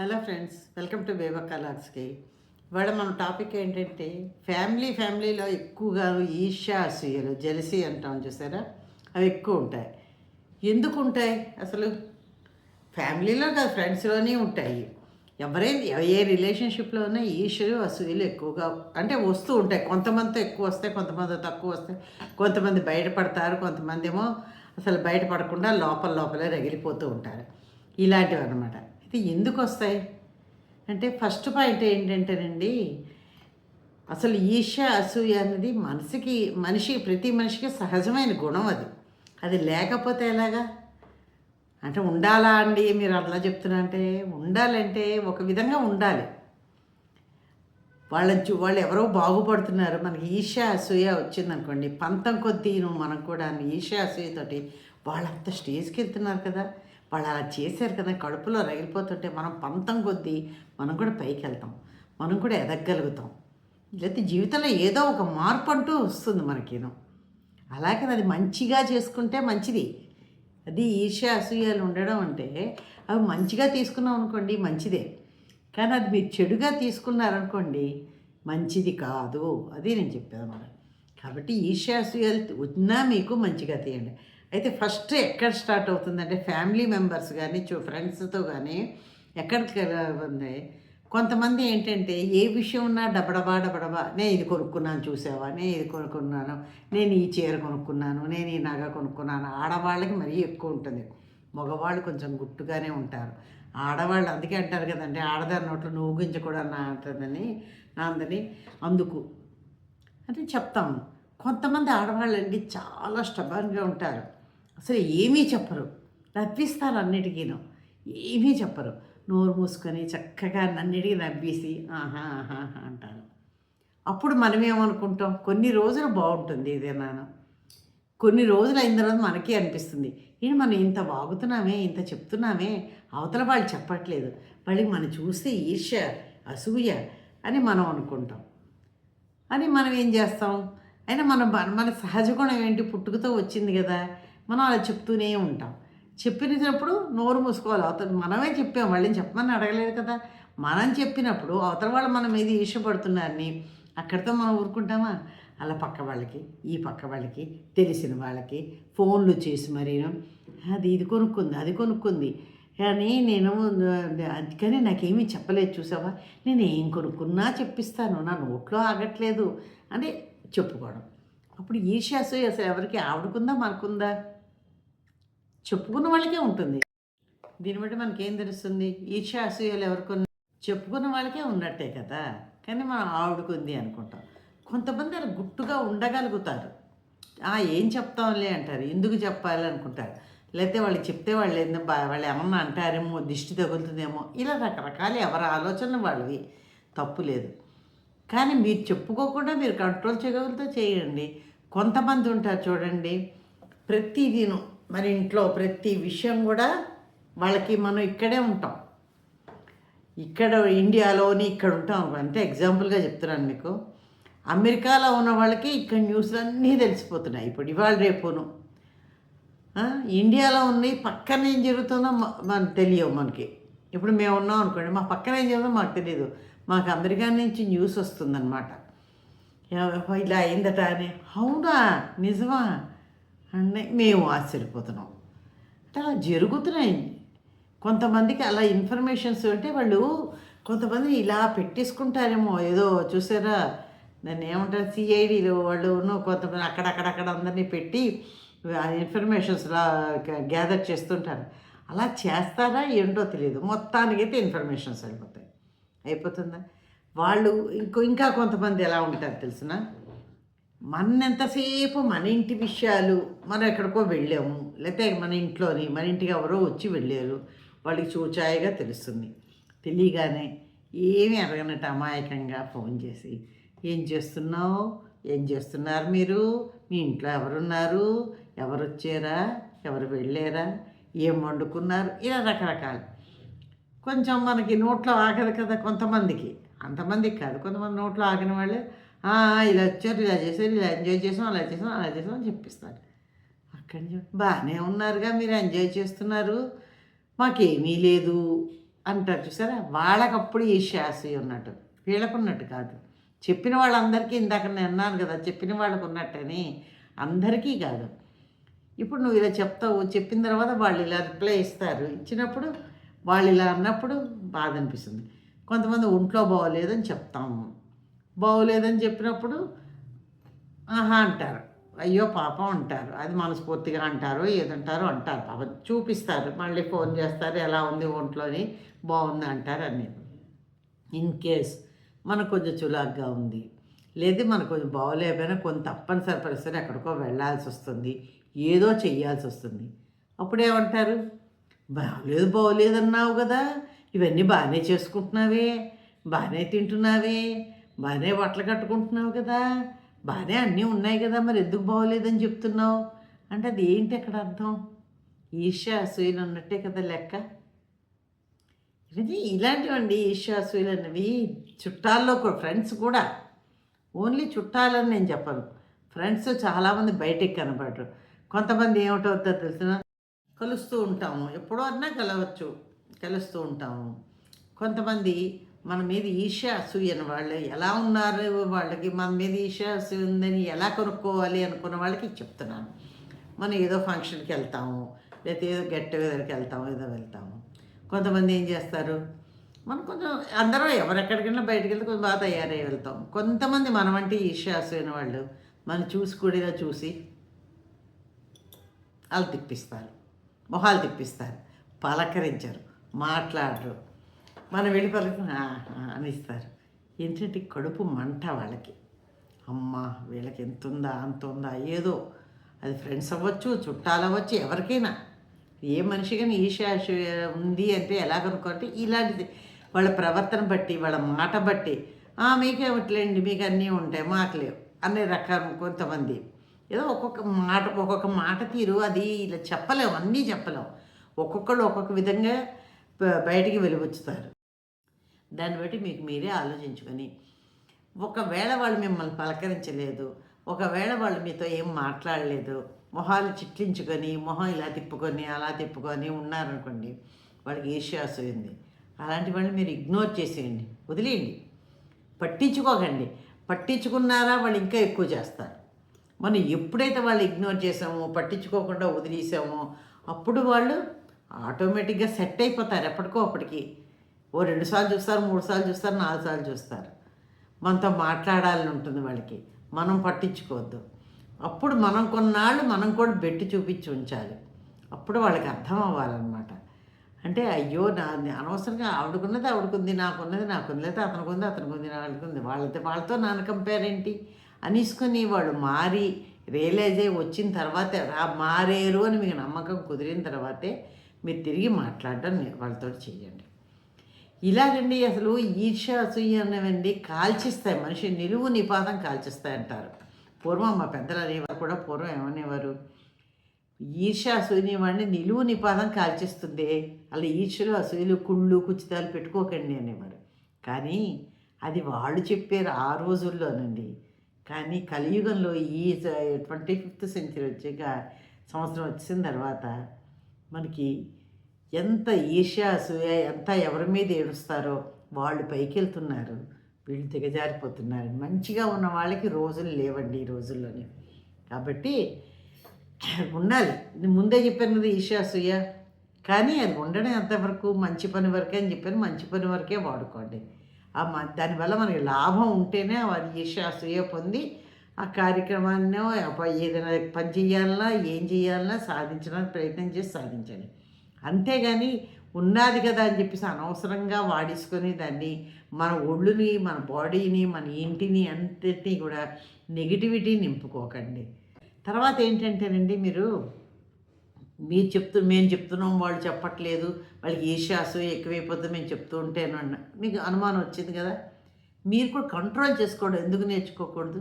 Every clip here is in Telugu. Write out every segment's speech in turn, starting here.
హలో ఫ్రెండ్స్ వెల్కమ్ టు బేబా లాగ్స్కి ఇవాళ మన టాపిక్ ఏంటంటే ఫ్యామిలీ ఫ్యామిలీలో ఎక్కువగా ఈర్ష్య అసూయలు జెలసీ అంటాం చూసారా? అవి ఎక్కువ ఉంటాయి. ఎందుకు ఉంటాయి అసలు? ఫ్యామిలీలో కాదు ఫ్రెండ్స్లోనే ఉంటాయి. ఎవరైనా ఏ రిలేషన్షిప్లో ఉన్నా ఈర్ష్యలు అసూయలు ఎక్కువగా అంటే వస్తూ ఉంటాయి. కొంతమందితో ఎక్కువ వస్తాయి కొంతమంది తక్కువ వస్తాయి. కొంతమంది బయటపడతారు కొంతమంది ఏమో అసలు బయటపడకుండా లోపల లోపలే రగిలిపోతూ ఉంటారు. ఇలాంటివి అనమాట ఇది ఎందుకు వస్తాయి అంటే ఫస్ట్ పాయింట్ ఏంటంటేనండి అసలు ఈర్ష అసూయ అనేది మనిషికి మనిషి ప్రతి మనిషికి సహజమైన గుణం అది. అది లేకపోతే ఎలాగా? అంటే ఉండాలా అండి? మీరు అట్లా చెప్తున్నా అంటే ఉండాలంటే ఒక విధంగా ఉండాలి. వాళ్ళ చూ వాళ్ళు ఎవరో బాగుపడుతున్నారు. మనకి ఈర్ష అసూయ వచ్చిందనుకోండి పంతం కొద్దీ మనం కూడా ఈర్ష అసూయతోటి వాళ్ళంత స్టేజ్కి వెళ్తున్నారు కదా. వాళ్ళు అలా చేశారు కదా కడుపులో రగిలిపోతుంటే మనం పంతం కొద్దీ మనం కూడా పైకి వెళ్తాం మనం కూడా ఎదగలుగుతాం. లేకపోతే జీవితంలో ఏదో ఒక మార్పు అంటూ వస్తుంది మనకేను అలాగే అది మంచిగా చేసుకుంటే మంచిది. అది ఈర్ష్య అసూయాలు ఉండడం అంటే అవి మంచిగా తీసుకున్నాం అనుకోండి మంచిదే. కానీ అది మీరు చెడుగా తీసుకున్నారనుకోండి మంచిది కాదు అది నేను చెప్పాను కాబట్టి ఈర్ష్య అసూయాలు ఉన్నా మీకు మంచిగా తీయండి. అయితే ఫస్ట్ ఎక్కడ స్టార్ట్ అవుతుందంటే ఫ్యామిలీ మెంబర్స్ కానీ చూ ఫ్రెండ్స్తో కానీ ఎక్కడికి ఉంది కొంతమంది ఏంటంటే ఏ విషయం ఉన్నా డబడబా డబడబా నేను ఇది కొనుక్కున్నాను చూసావా? నేను ఇది కొనుక్కున్నాను నేను ఈ చీర కొనుక్కున్నాను నేను ఈ నగ కొనుక్కున్నాను. ఆడవాళ్ళకి మరీ ఎక్కువ ఉంటుంది. మగవాళ్ళు కొంచెం గుట్టుగానే ఉంటారు. ఆడవాళ్ళు అందుకే అంటారు కదండి ఆడదాని నోట్లో నువ్వు గింజకూడదు నా అంటుందని నాందని అందుకు అంటే చెప్తాము. కొంతమంది ఆడవాళ్ళండి చాలా స్టబన్గా ఉంటారు. అసలు ఏమీ చెప్పరు. నవ్విస్తారు అన్నిటికీను. ఏమీ చెప్పరు. నోరు మూసుకొని చక్కగా నన్నిటికీ నవ్వేసి ఆహా ఆహా అంటారు. అప్పుడు మనం ఏమనుకుంటాం కొన్ని రోజులు బాగుంటుంది ఇదేనాను కొన్ని రోజులు అయిన తర్వాత మనకే అనిపిస్తుంది. ఏంటి మనం ఇంత వాగుతున్నామే ఇంత చెప్తున్నామే? అవతల వాళ్ళు చెప్పట్లేదు. వాళ్ళకి మనం చూస్తే ఈర్ష్య అసూయ అని మనం అనుకుంటాం. అని మనం ఏం చేస్తాం? అయినా మన బ- మన సహజ గుణం ఏంటి? పుట్టుకతో వచ్చింది కదా. మనం అలా చెప్తూనే ఉంటాం. చెప్పినప్పుడు నోరు మూసుకోవాలి. అవతల మనమే చెప్పాం. వాళ్ళని చెప్పమని అడగలేదు కదా. మనం చెప్పినప్పుడు అవతల వాళ్ళు మన మీద ఈర్షపడుతున్నారని అక్కడితో మనం ఊరుకుంటామా? అలా పక్క వాళ్ళకి ఈ పక్క వాళ్ళకి తెలిసిన వాళ్ళకి ఫోన్లు చేసి మరీను. అది ఇది కొనుక్కుంది అది కొనుక్కుంది. కానీ నేను అందుకని నాకేమీ చెప్పలేదు చూసావా? నేను ఏం కొనుక్కున్నా చెప్పిస్తాను. నా నోట్లో ఆగట్లేదు. అని చెప్పుకోవడం. అప్పుడు ఈర్ష్యాసు అసలు ఎవరికి ఆవిడకుందా మనకుందా? చెప్పుకున్న వాళ్ళకే ఉంటుంది. దీన్ని బట్టి మనకేం తెలుస్తుంది? ఈర్ష అసూయలు ఎవరికొన్న చెప్పుకున్న వాళ్ళకే ఉన్నట్టే కదా? కానీ మనం ఆవిడకుంది అనుకుంటాం. కొంతమంది అలా గుట్టుగా ఉండగలుగుతారు. "ఆ, ఏం చెప్తాంలే అంటారు. ఎందుకు చెప్పాలి అనుకుంటారు. లేకపోతే వాళ్ళు చెప్తే వాళ్ళు ఏందో బా వాళ్ళు ఏమన్నా అంటారేమో దిష్టి తగులుతుందేమో ఇలా రకరకాల ఎవరి ఆలోచనలు వాళ్ళవి. తప్పు లేదు. కానీ మీరు చెప్పుకోకుండా మీరు కంట్రోల్ చేయగలిగితే చేయండి. కొంతమంది ఉంటారు చూడండి ప్రతిదినం మన ఇంట్లో ప్రతి విషయం కూడా వాళ్ళకి మనం ఇక్కడే ఉంటాం. ఇక్కడ ఇండియాలోని ఇక్కడ ఉంటాం అంటే ఎగ్జాంపుల్గా చెప్తున్నాను మీకు. అమెరికాలో ఉన్న వాళ్ళకి ఇక్కడ న్యూస్లు అన్నీ తెలిసిపోతున్నాయి. ఇప్పుడు ఇవాళ రేపును. ఇండియాలో ఉన్నాయి పక్కన ఏం జరుగుతుందో మ- మనకు తెలియవు మనకి. ఇప్పుడు మేము ఉన్నాం అనుకోండి మా పక్కన ఏం జరుగుతుందో మాకు తెలియదు మాకు అమెరికా నుంచి న్యూస్ వస్తుందన్నమాట. ఇలా అయిందట అని. అవునా? నిజమా? అంటే మేము ఆశ్చర్యపోతున్నాం. అంటే అలా జరుగుతున్నాయి. కొంతమందికి అలా ఇన్ఫర్మేషన్స్ అంటే వాళ్ళు కొంతమంది ఇలా పెట్టేసుకుంటారేమో. ఏదో చూసారా? దాన్ని ఏమంటారు? సిఐడిలో వాళ్ళు ఉన్న కొంతమంది అక్కడక్కడక్కడ అందరినీ పెట్టి ఆ ఇన్ఫర్మేషన్స్ గ్యాదర్ చేస్తుంటారు. అలా చేస్తారా ఏంటో తెలియదు. మొత్తానికైతే ఇన్ఫర్మేషన్స్ అయిపోతాయి అయిపోతుందా? వాళ్ళు ఇంకో ఇంకా కొంతమంది ఎలా ఉంటారు తెలిసిన? మనంతసేపు మన ఇంటి విషయాలు మనం ఎక్కడికో వెళ్ళాము లేకపోతే మన ఇంట్లోని మన ఇంటికి ఎవరో వచ్చి వెళ్ళారు వాళ్ళకి చూచాయిగా తెలుస్తుంది. తెలియగానే ఏమి అడగనట్టు అమాయకంగా ఫోన్ చేసి ఏం చేస్తున్నావు? ఏం చేస్తున్నారు మీరు? మీ ఇంట్లో ఎవరున్నారు? ఎవరు వచ్చారా ఎవరు వెళ్ళారా? ఏం వండుకున్నారు? ఇలా రకరకాలు. కొంచెం మనకి నోట్లో ఆగదు కదా కొంతమందికి. అంతమందికి కాదు. కొంతమంది నోట్లో ఆగిన వాళ్ళే ఇలా వచ్చారు ఇలా చేశారు ఇలా ఎంజాయ్ చేసాం అలా చేసాం అలా చేసాం అని చెప్పిస్తారు అక్కడి నుంచి బాగానే ఉన్నారుగా మీరు ఎంజాయ్ చేస్తున్నారు. మాకేమీ లేదు అంటారు చూసారా? వాళ్ళకప్పుడు ఈర్ష్యాసూయ ఉన్నట్టు. వీళ్ళకున్నట్టు కాదు. చెప్పిన వాళ్ళందరికీ ఇందాక నేను అన్నాను కదా చెప్పిన వాళ్ళకు ఉన్నట్టని అందరికీ కాదు. ఇప్పుడు నువ్వు ఇలా చెప్తావు చెప్పిన తర్వాత వాళ్ళు ఇలా రిప్లై ఇస్తారు. ఇచ్చినప్పుడు వాళ్ళు ఇలా అన్నప్పుడు బాధ అనిపిస్తుంది. కొంతమంది ఒంట్లో బాగోలేదని చెప్తాము. బాగోలేదని చెప్పినప్పుడు ఆహా అంటారు. అయ్యో పాపం అంటారు. అది మనస్ఫూర్తిగా అంటారు ఏదంటారు అంటారు. పాపం చూపిస్తారు. మళ్ళీ ఫోన్ చేస్తారు ఎలా ఉంది ఒంట్లోని? బాగుంది అంటారు అని ఇన్ కేస్ మనకు కొంచెం చులాగ్గా ఉంది. లేదు మనకు కొంచెం బాగోలేకపోయినా కొంత తప్పనిసరి పరిస్థితి ఎక్కడికో వెళ్ళాల్సి వస్తుంది. ఏదో చెయ్యాల్సి వస్తుంది. అప్పుడు ఏమంటారు? బాగోలేదు బాగోలేదన్నావు కదా. ఇవన్నీ బాగానే చేసుకుంటున్నావే బాగానే తింటున్నావే. బాగానే బట్టలు కట్టుకుంటున్నావు కదా. బాగానే అన్నీ ఉన్నాయి కదా మరి ఎందుకు బాగోలేదని చెప్తున్నావు? అంటే అది ఏంటి అక్కడ అర్థం? ఈర్ష్య అసూయలు ఉన్నట్టే కదా లెక్క. ఇది ఇలాంటివండి ఈర్ష్య అసూయలు అనేవి చుట్టాల్లో కూడా ఫ్రెండ్స్ కూడా. ఓన్లీ చుట్టాలని నేను చెప్పను. ఫ్రెండ్స్ చాలామంది బయటికి కనబడరు. కొంతమంది ఏమిటవుతుందో తెలిసిన కలుస్తూ ఉంటాము. ఎప్పుడో అన్నా కలవచ్చు కలుస్తూ ఉంటాము. కొంతమంది మన మీద ఈర్ష్య అసూయ అని వాళ్ళు. ఎలా ఉన్నారు వాళ్ళకి? మన మీద ఈర్ష్య అసూయ ఉందని ఎలా కొనుక్కోవాలి అనుకున్న వాళ్ళకి చెప్తున్నాను. మనం ఏదో ఫంక్షన్కి వెళ్తాము లేకపోతే ఏదో గెట్ టుగెదర్కి వెళ్తాము ఏదో వెళ్తాము. కొంతమంది ఏం చేస్తారు? మనం కొంచెం అందరూ ఎవరెక్కడికైనా బయటకు వెళ్తే కొంచెం బాగా తయారై వెళ్తాం. కొంతమంది మనం అంటే ఈర్ష్య అసూయన వాళ్ళు మనం చూసి కూడా చూసి వాళ్ళు తిప్పిస్తారు. మొహాలు తిప్పిస్తారు. పలకరించరు. మాట్లాడరు. మనం వెళ్ళి పలుకుని అని ఇస్తారు ఏంటంటే కడుపు మంట వాళ్ళకి. అమ్మ వీళ్ళకి ఎంత ఉందా అంత ఉందా ఏదో. అది ఫ్రెండ్స్ అవ్వచ్చు చుట్టాలు అవ్వచ్చు ఎవరికైనా. ఏ మనిషి కానీ ఈర్ష్య ఉంది అంటే ఎలా కనుక్కోవాలంటే ఇలాంటిది. వాళ్ళ ప్రవర్తన బట్టి వాళ్ళ మాట బట్టి. "ఆ, మీకేమిట్లేండి మీకు అన్నీ ఉంటాయి మాకు లేవు అనే రకం కొంతమంది. ఏదో ఒక్కొక్క మాట ఒక్కొక్క మాట తీరు అది ఇలా చెప్పలేము అన్నీ చెప్పలేము ఒక్కొక్కళ్ళు ఒక్కొక్క విధంగా బయటికి వెలువచ్చుతారు దాన్ని బట్టి మీకు మీరే ఆలోచించుకొని ఒకవేళ వాళ్ళు మిమ్మల్ని పలకరించలేదు ఒకవేళ వాళ్ళు మీతో ఏం మాట్లాడలేదు మొహాలు చిట్లించుకొని మొహం ఇలా తిప్పుకొని అలా తిప్పుకొని ఉన్నారనుకోండి వాళ్ళకి ఈర్ష్యాస ఉంది? అలాంటి వాళ్ళని మీరు ఇగ్నోర్ చేసేయండి వదిలేయండి. పట్టించుకోకండి. పట్టించుకున్నారా వాళ్ళు ఇంకా ఎక్కువ చేస్తారు. మనం ఎప్పుడైతే వాళ్ళు ఇగ్నోర్ చేసామో పట్టించుకోకుండా వదిలేసామో అప్పుడు వాళ్ళు ఆటోమేటిక్గా సెట్ అయిపోతారు ఎప్పటికో అప్పటికి. ఓ రెండు సార్లు చూస్తారు మూడు సార్లు చూస్తారు నాలుగు సార్లు చూస్తారు. మనతో మాట్లాడాలని ఉంటుంది వాళ్ళకి. మనం పట్టించుకోవద్దు. అప్పుడు మనం కొన్నాళ్ళు మనం కూడా బెట్టి చూపించి ఉంచాలి. అప్పుడు వాళ్ళకి అర్థం అవ్వాలన్నమాట. అంటే అయ్యో నా అనవసరంగా ఆవిడకున్నది ఆవిడకుంది నాకున్నది నాకుంది లేదా అతనికి ఉంది అతనికి ఉంది వాళ్ళకి ఉంది వాళ్ళతో వాళ్ళతో నాన్న కంపేర్ ఏంటి? అనేసుకొని వాళ్ళు మారి రియలైజ్ అయ్యి వచ్చిన తర్వాతే రా మారేరు అని మీకు నమ్మకం కుదిరిన తర్వాతే మీరు తిరిగి మాట్లాడడం వాళ్ళతో చేయండి. ఇలాగండి అసలు ఈర్ష అసూయ అనేవండి కాల్చిస్తాయి మనిషి నిలువు నిపాతం కాల్చిస్తాయి అంటారు. పూర్వం మా పెద్దలు అనేవారు కూడా పూర్వం ఏమనేవారు? ఈర్ష అసూయని వాడిని నిలువు నిపాతం కాల్చిస్తుంది. అలా ఈర్షలు అసూయలు కుళ్ళు కుచితాలు పెట్టుకోకండి అనేవారు. కానీ అది వాళ్ళు చెప్పారు ఆ రోజుల్లోనండి. కానీ కలియుగంలో ఈ ట్వంటీ ఫిఫ్త్ సెంచరీ వచ్చాక సంవత్సరం వచ్చిన తర్వాత మనకి ఎంత ఈర్ష్య అసూయ ఎంత ఎవరి మీద ఏడుస్తారో వాళ్ళు పైకి వెళ్తున్నారు వీళ్ళు దిగజారిపోతున్నారు. మంచిగా ఉన్న వాళ్ళకి రోజులు లేవండి ఈ రోజుల్లోనే. కాబట్టి ఉండాలి. ముందే చెప్పాను కదా అసూయ. కానీ అది ఉండడం ఎంతవరకు? మంచి పని వరకే అని చెప్పాను. మంచి పని వరకే వాడుకోండి. ఆ మ దానివల్ల మనకి లాభం ఉంటేనే వారి ఈర్ష్య అసూయ పొంది ఆ కార్యక్రమాన్ని ఏదైనా పని చేయాలన్నా ఏం చేయాలన్నా సాధించడానికి ప్రయత్నం చేసి సాధించండి. అంతేగాని ఉన్నది కదా అని చెప్పేసి అనవసరంగా వాడేసుకొని దాన్ని మన ఒళ్ళుని మన బాడీని మన ఇంటిని అంతటినీ కూడా నెగిటివిటీ నింపుకోకండి. తర్వాత ఏంటంటేనండి మీరు మీరు చెప్తూ మేము చెప్తున్నాం వాళ్ళు చెప్పట్లేదు వాళ్ళకి ఈర్ష్యాసు ఎక్కువైపోతుంది మేము చెప్తూ ఉంటేను అన్న మీకు అనుమానం వచ్చింది కదా? మీరు కూడా కంట్రోల్ చేసుకోవడం ఎందుకు నేర్చుకోకూడదు?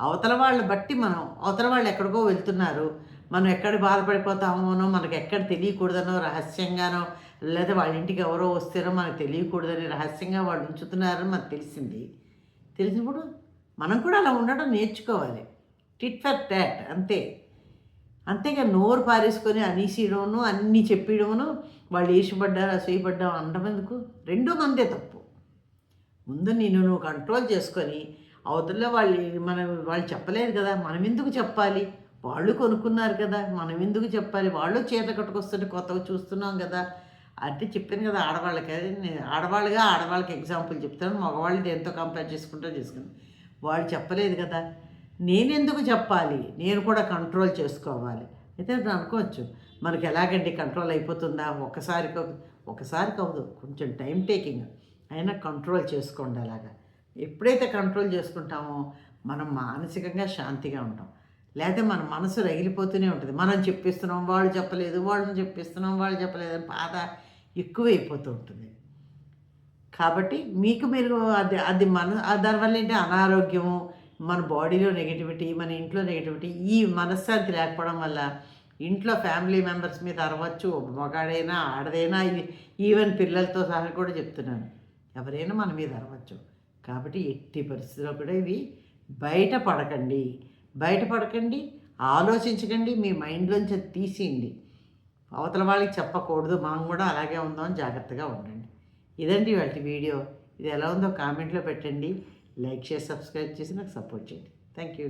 అవతల వాళ్ళ బట్టి మనం అవతల వాళ్ళు ఎక్కడికో వెళ్తున్నారు మనం ఎక్కడ బాధపడిపోతామోనో మనకు ఎక్కడ తెలియకూడదనో రహస్యంగానో లేదా వాళ్ళ ఇంటికి ఎవరో వస్తేనో మనకు తెలియకూడదని రహస్యంగా వాళ్ళు ఉంచుతున్నారని మనకు తెలిసింది. తెలిసినప్పుడు మనం కూడా అలా ఉండడం నేర్చుకోవాలి. టిట్ ఫర్ టాట్ అంతే. అంతేగా నోరు పారేసుకొని అనీసేయడమును అన్నీ చెప్పడమును వాళ్ళు ఏసుపడ్డారు అసూయపడ్డాం అనడం ఎందుకు? రెండో మందే తప్పు. ముందు నిన్ను నువ్వు కంట్రోల్ చేసుకొని అవతల వాళ్ళు మనం వాళ్ళు చెప్పలేదు కదా మనం ఎందుకు చెప్పాలి? వాళ్ళు కొనుక్కున్నారు కదా మనం ఎందుకు చెప్పాలి? వాళ్ళు చీర కట్టుకొస్తుంటే కొత్తగా చూస్తున్నాం కదా. అంటే చెప్పాను కదా ఆడవాళ్ళకి నేను ఆడవాళ్ళుగా ఆడవాళ్ళకి ఎగ్జాంపుల్ చెప్తాను. మగవాళ్ళు దేంతో కంపేర్ చేసుకుంటూ చేసుకుని. వాళ్ళు చెప్పలేదు కదా. నేనెందుకు చెప్పాలి? నేను కూడా కంట్రోల్ చేసుకోవాలి. అయితే అనుకోవచ్చు మనకి ఎలాగండి కంట్రోల్ అయిపోతుందా? ఒకసారి ఒకసారి కాదు కొంచెం టైం టేకింగ్ అయినా కంట్రోల్ చేసుకోండి అలాగా. ఎప్పుడైతే కంట్రోల్ చేసుకుంటామో మనం మానసికంగా శాంతిగా ఉంటాం. లేకపోతే మన మనసు రగిలిపోతూనే ఉంటుంది. మనం చెప్పిస్తున్నాం వాళ్ళు చెప్పలేదు వాళ్ళని చెప్పిస్తున్నాం వాళ్ళు చెప్పలేదు అని బాధ ఎక్కువైపోతూ ఉంటుంది. కాబట్టి మీకు మీరు అది అది మన ఆ దానివల్ల ఏంటి? అనారోగ్యము మన బాడీలో నెగిటివిటీ మన ఇంట్లో నెగిటివిటీ ఈ మనశ్శాంతి లేకపోవడం వల్ల ఇంట్లో ఫ్యామిలీ మెంబర్స్ మీద అరవచ్చు మగాడైనా ఆడదైనా ఈవెన్ పిల్లలతో సహా కూడా చెప్తున్నాను. ఎవరైనా మన మీద అరవచ్చు. కాబట్టి ఎట్టి పరిస్థితుల్లో కూడా ఇవి బయట పడకండి. బయటపడకండి ఆలోచించకండి మీ మైండ్లోంచి తీసేయండి. అవతల వాళ్ళకి చెప్పకూడదు మనం కూడా అలాగే ఉందాం జాగ్రత్తగా ఉండండి. ఇదండి వాటి వీడియో. ఇది ఎలా ఉందో కామెంట్లో పెట్టండి. లైక్ చేసి సబ్స్క్రైబ్ చేసి నాకు సపోర్ట్ చేయండి. Thank you.